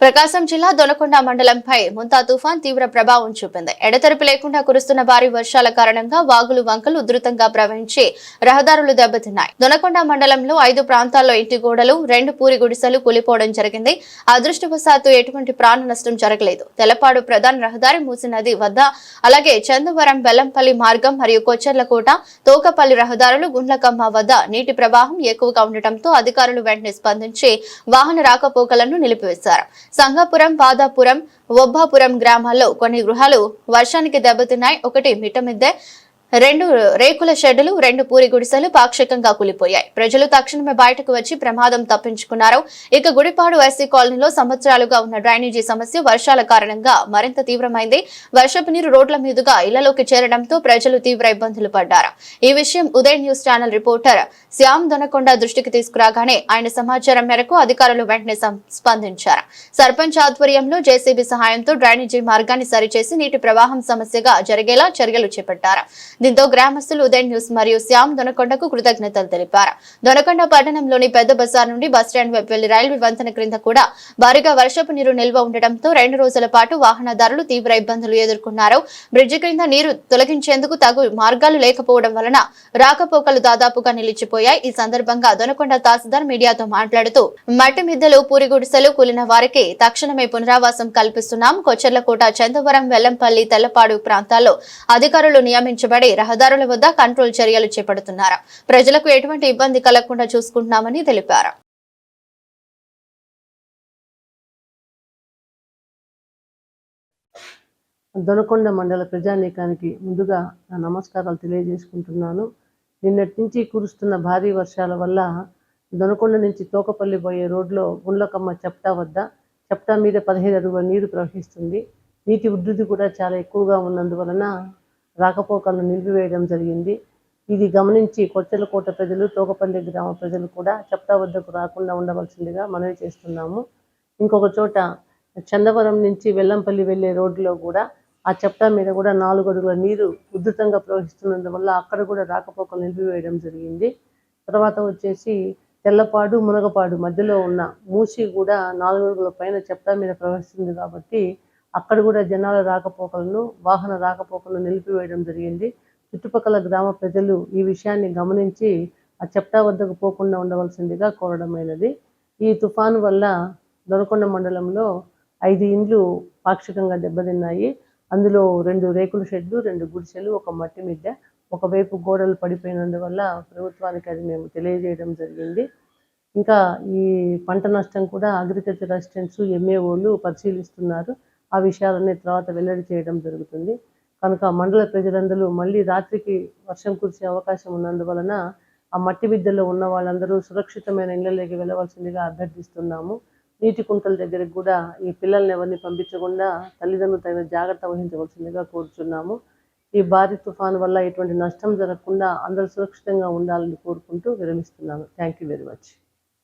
ప్రకాశం జిల్లా దొనకొండ మండలంపై ముంతా తుఫాన్ తీవ్ర ప్రభావం చూపింది. ఎడతెరిపి లేకుండా కురుస్తున్న భారీ వర్షాల కారణంగా వాగులు వంకలు ఉధృతంగా ప్రవహించి రహదారులు దెబ్బతిన్నాయి. దొనకొండ మండలంలో ఐదు ప్రాంతాల్లో ఇంటి గోడలు రెండు పూరి గుడిసెలు కూలిపోవడం జరిగింది. అదృష్టవశాత్తు ఎటువంటి ప్రాణ నష్టం జరగలేదు. తెలపాడు ప్రధాన రహదారి మూసి నది వద్ద అలాగే చందవరం బెల్లంపల్లి మార్గం మరియు కొచ్చర్లకోట తోకపల్లి రహదారులు గుండ్లకమ్మ వద్ద నీటి ప్రవాహం ఎక్కువగా ఉండటంతో అధికారులు వెంటనే స్పందించి వాహన రాకపోకలను నిలిపివేశారు. సంగాపురం పాదాపురం ఒబ్బాపురం గ్రామాల్లో కొన్ని గృహాలు వర్షానికి దెబ్బతిన్నాయి. ఒకటి మిట్టమిద్దె రెండు రేకుల షెడ్డులు రెండు పూరి గుడిసెలు పాక్షికంగా కూలిపోయాయి. ప్రజలు తక్షణమే బయటకు వచ్చి ప్రమాదం తప్పించుకున్నారు. ఇక గుడిపాడు ఎస్సీ కాలనీలో సంవత్సరాలుగా ఉన్న డ్రైనేజీ సమస్య వర్షాల కారణంగా మరింత తీవ్రమైంది. వర్షపు నీరు రోడ్ల మీదుగా ఇళ్ళలోకి చేరడంతో ప్రజలు తీవ్ర ఇబ్బందులు పడ్డారు. ఈ విషయం Uday news channel reporter Shyam Donakonda దృష్టికి తీసుకురాగానే ఆయన సమాచారం మేరకు అధికారులు వెంటనే స్పందించారు సర్పంచ్ ఆధ్వర్యంలో జేసీబీ సహాయంతో డ్రైనేజీ మార్గాన్ని సరిచేసి నీటి ప్రవాహం సమస్యగా జరిగేలా చర్యలు చేపట్టారు. దీంతో గ్రామస్తులు ఉదయ్ న్యూస్ మరియు శ్యామ్ దొనకొండకు కృతజ్ఞతలు తెలిపారు. దొనకొండ పట్టణంలోని పెద్ద బజార్ నుండి బస్టాండ్ వైపు వెళ్ళి రైల్వే వంతెన క్రింద కూడా భారీగా వర్షపు నీరు నిల్వ ఉండటంతో రెండు రోజుల పాటు వాహనదారులు తీవ్ర ఇబ్బందులు ఎదుర్కొన్నారు. బ్రిడ్జి క్రింద నీరు తొలగించేందుకు తగు మార్గాలు లేకపోవడం వలన రాకపోకలు దాదాపుగా నిలిచిపోయాయి. ఈ సందర్భంగా దొనకొండ తహసీల్దార్ మీడియాతో మాట్లాడుతూ మట్టి మిద్దెలు పూరి గుడిసెలు కూలిన వారికి తక్షణమే పునరావాసం కల్పిస్తున్నాం. కొచ్చర్లకోట చందవరం వెల్లంపల్లి తెల్లపాడు ప్రాంతాల్లో అధికారులు నియమించబడి రహదారుల వద్ద కంట్రోల్ చర్యలు చేపడుతున్నారు. ప్రజలకు ఎటువంటి ఇబ్బంది కలగకుండా చూసుకుంటున్నామని తెలిపారు. దొనకొండ మండల ప్రజానీకానికి ముందుగా నా నమస్కారాలు తెలియజేసుకుంటున్నాను. నిన్నటి నుంచి కురుస్తున్న భారీ వర్షాల వల్ల దొనకొండ నుంచి తోకపల్లి పోయే రోడ్లో గుండ్లకమ్మ చెప్టా వద్ద చెప్టా మీద పదిహేను అడుగుల నీరు ప్రవహిస్తుంది. నీటి ఉధృతి కూడా చాలా ఎక్కువగా ఉన్నందువలన రాకపోకలను నిలిపివేయడం జరిగింది. ఇది గమనించి కొచ్చలకోట ప్రజలు తోకపల్లి గ్రామ ప్రజలు కూడా చెప్తా వద్దకు రాకుండా ఉండవలసిందిగా మనవి చేస్తున్నాము. ఇంకొక చోట చందవరం నుంచి వెల్లంపల్లి వెళ్ళే రోడ్డులో కూడా ఆ చెప్తా మీద కూడా నాలుగు అడుగుల నీరు ఉధృతంగా ప్రవహిస్తున్నందువల్ల అక్కడ కూడా రాకపోకలు నిలిపివేయడం జరిగింది. తర్వాత వచ్చేసి తెల్లపాడు మునగపాడు మధ్యలో ఉన్న మూసి కూడా నాలుగు అడుగుల పైన చెప్తా మీద ప్రవహిస్తుంది కాబట్టి అక్కడ కూడా జనాల రాకపోకలను వాహన రాకపోకలను నిలిపివేయడం జరిగింది. చుట్టుపక్కల గ్రామ ప్రజలు ఈ విషయాన్ని గమనించి ఆ చెప్టా వద్దకు పోకుండా ఉండవలసిందిగా కోరడమైనది. ఈ తుఫాను వల్ల దొనకొండ మండలంలో ఐదు ఇండ్లు పాక్షికంగా దెబ్బతిన్నాయి. అందులో రెండు రేకుల షెడ్లు రెండు గుడిసెలు ఒక మట్టి మిద్దె ఒకవైపు గోడలు పడిపోయినందువల్ల ప్రభుత్వానికి అది మేము తెలియజేయడం జరిగింది. ఇంకా ఈ పంట నష్టం కూడా అగ్రికల్చర్ అసిస్టెంట్స్ ఎంఏఓలు పరిశీలిస్తున్నారు. ఆ విషయాలన్నీ తర్వాత వెల్లడి చేయడం జరుగుతుంది. కనుక మండల ప్రజలందరూ మళ్ళీ రాత్రికి వర్షం కురిసే అవకాశం ఉన్నందువలన ఆ మట్టి బిద్దల్లో ఉన్న వాళ్ళందరూ సురక్షితమైన ఇళ్ళలోకి వెళ్ళవలసిందిగా అభ్యర్థిస్తున్నాము. నీటి కుంటల దగ్గరికి కూడా ఈ పిల్లల్ని ఎవరిని పంపించకుండా తల్లిదండ్రులు తగిన జాగ్రత్త వహించవలసిందిగా కోరుచున్నాము. ఈ భారీ తుఫాను వల్ల ఎటువంటి నష్టం జరగకుండా అందరూ సురక్షితంగా ఉండాలని కోరుకుంటూ విరమిస్తున్నాను. Thank you very much